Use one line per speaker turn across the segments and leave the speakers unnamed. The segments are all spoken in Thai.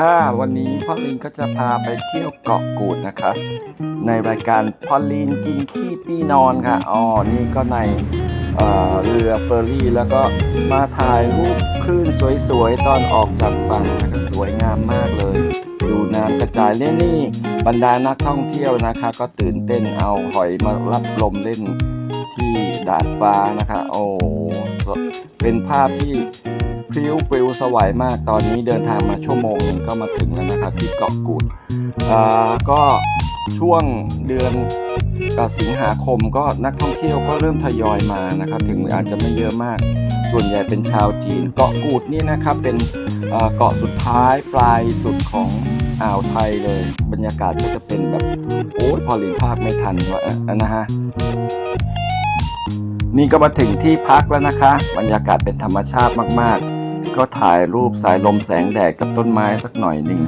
ค่ะ วันนี้พ่อลินก็จะพาไปเที่ยวเกาะกูดนะคะ ในรายการพ่อลินกินขี้ปีนอนค่ะอ๋อนี่ก็ในเเรือเฟอร์รี่ แล้วก็มาถ่ายรูปคลื่นสวยๆ ตอนออกจากฝั่งนะคะสวยงามมากเลย ดูน้ำกระจายเล่นนี่บรรดานักท่องเที่ยวนะคะ ก็ตื่นเต้นเอาหอยมารับลมเล่นที่ดาดฟ้านะคะ โอ้เป็นภาพที่ ริ้วปลิวสวายมากตอนนี้เดินทางมาชั่วโมงหนึงก็มาถึงแล้วนะครับที่เกาะกูดอ่าก็ช่วงเดือนสิงหาคมก็นักท่องเที่ยวก็เริ่มทยอยมานะครับ ถึงอาจจะไม่เยอะมาก ส่วนใหญ่เป็นชาวจีนเกาะกูดนี่นะครับเป็นเอ่อเกาะสุดท้ายปลายสุดของอ่าวไทยเลย บรรยากาศก็จะเป็นแบบโอ้ยพอหลินภาคไม่ทันว่าอะนะฮะนี่ก็มาถึงที่พักแล้วนะคะ บรรยากาศเป็นธรรมชาติมากๆ ก็ถ่ายรูปสายลมแสงแดดกับต้นไม้สักหน่อยหนึ่ง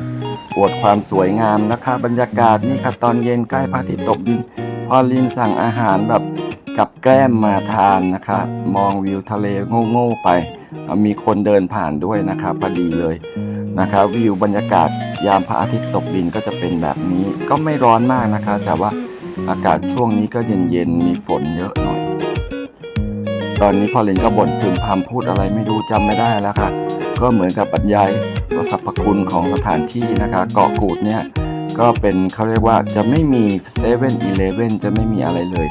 อวดความสวยงามนะคะ บรรยากาศนี่ค่ะตอนเย็นใกล้พระอาทิตย์ตกดิน พอลินสั่งอาหารแบบกับแกล้มมาทานนะคะ มองวิวทะเลโง่ๆไป มีคนเดินผ่านด้วยนะคะพอดีเลยนะคะวิวบรรยากาศยามพระอาทิตย์ตกดินก็จะเป็นแบบนี้ก็ไม่ร้อนมากนะคะ แต่ว่าอากาศช่วงนี้ก็เย็นๆมีฝนเยอะหน่อย ตอนนี้พอลินก็บ่นพึมพำพูดอะไรไม่รู้จำไม่ได้แล้วค่ะ ก็เหมือนกับบรรยายว่าสรรพคุณของสถานที่นะคะ เกาะกูดเนี่ยก็เป็นเขาเรียกว่าจะไม่มีเซเว่นอีเลฟเว่นจะไม่มีอะไรเลย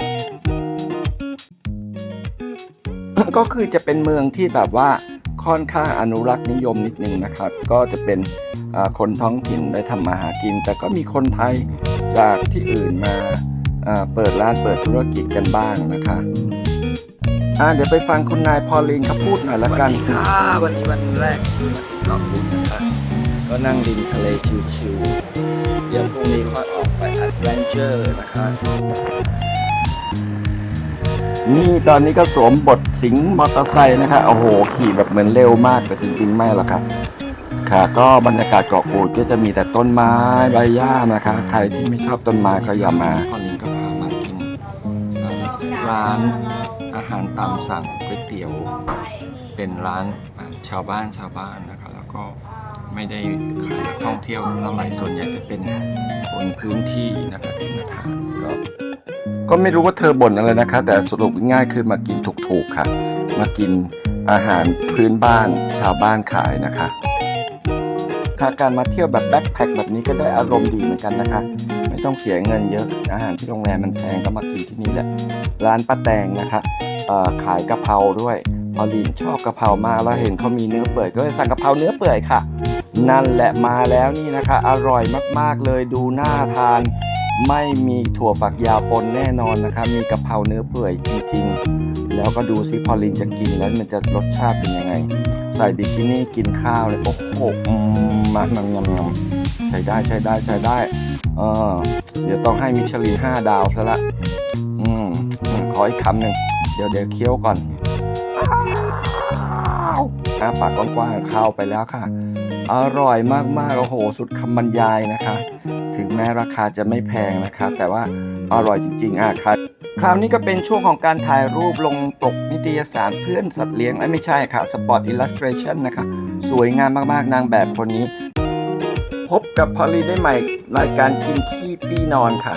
ก็คือจะเป็นเมืองที่แบบว่าค่อนข้างอนุรักษ์นิยมนิดนึงนะครับ ก็จะเป็นคนท้องถิ่นได้ทำมาหากิน แต่ก็มีคนไทยจากที่อื่นมาอ่าเปิดร้านเปิดธุรกิจกันบ้างนะคะ อ่าเดี๋ยวไปฟังคุณนายพอลินเขาพูดหน่อยละกัน
ค่ะวันนี้วันแรกที่มาถึงเกาะกูดนะคะ
ก็นั่งริมทะเลชิวๆเดี๋ยวพรุ่งนี้ค่อยออกไปแอดเวนเจอร์นะคะนี่ตอนนี้ก็สวมบทสิงห์มอเตอร์ไซค์นะคะโอ้โห ขี่แบบเหมือนเร็วมากแต่จริง ๆ ไม่หรอกครับ ค่ะ ก็บรรยากาศเกาะกูดก็จะมีแต่ต้นไม้ใบหญ้านะคะ ใครที่ไม่ชอบต้นไม้ก็อย่ามาพอลินก็พามากินอ่าร้าน อาหารตามสั่งก๋วยเตี๋ยวเป็นร้านชาวบ้านชาวบ้านนะครับแล้วก็ไม่ได้ขายนักท่องเที่ยวเท่าไหร่ส่วนใหญ่จะเป็นคนพื้นที่นะครับที่มาทานก็ก็ไม่รู้ว่าเธอบ่นอะไรนะคะ แต่สรุปง่ายคือมากินถูกๆค่ะ มากินอาหารพื้นบ้านชาวบ้านขายนะคะถ้าการมาเที่ยวแบบแบ็คแพคแบบนี้ก็ได้อารมณ์ดีเหมือนกันนะคะ ไม่ต้องเสียเงินเยอะอาหารที่โรงแรมมันแพงก็มากินที่นี่แหละ ร้านป้าแตงนะคะ ขายกะเพราด้วย พอลินชอบกะเพรามากแล้วเห็นเขามีเนื้อเปื่อยก็เลยสั่งกะเพราเนื้อเปื่อยค่ะ นั่นแหละมาแล้วนี่นะคะ อร่อยมากๆเลยดูน่าทาน ไม่มีถั่วฝักยาวปนแน่นอนนะคะ มีกะเพราเนื้อเปื่อยจริงๆ แล้วก็ดูซิพอลินจะกินแล้วมันจะรสชาติเป็นยังไง ใส่บิกินี่กินข้าวเลยโอ้โหมมามยำยำๆใช้ได้ใช้ได้ใช้ได้เออเดี๋ยวต้องให้มิชลินห้าดาวซะละ ขออีกคำหนึ่งเดี๋ยวเดี๋ยวเคี้ยวก่อนอ้าปากกว้างๆเข้าไปแล้วค่ะ อร่อยมากๆโอ้โห สุดคำบรรยายนะคะ ถึงแม้ราคาจะไม่แพงนะคะ แต่ว่าอร่อยจริงๆอะค่ะคราวนี้ก็เป็นช่วงของการถ่ายรูปลงปกนิตยสารเพื่อนสัตว์เลี้ยงไม่ใช่ค่ะ Spot Illustration นะคะ สวยงามมากๆนางแบบคนนี้ พบกับพอลลีได้ใหม่รายการกินขี้ปี้นอนค่ะ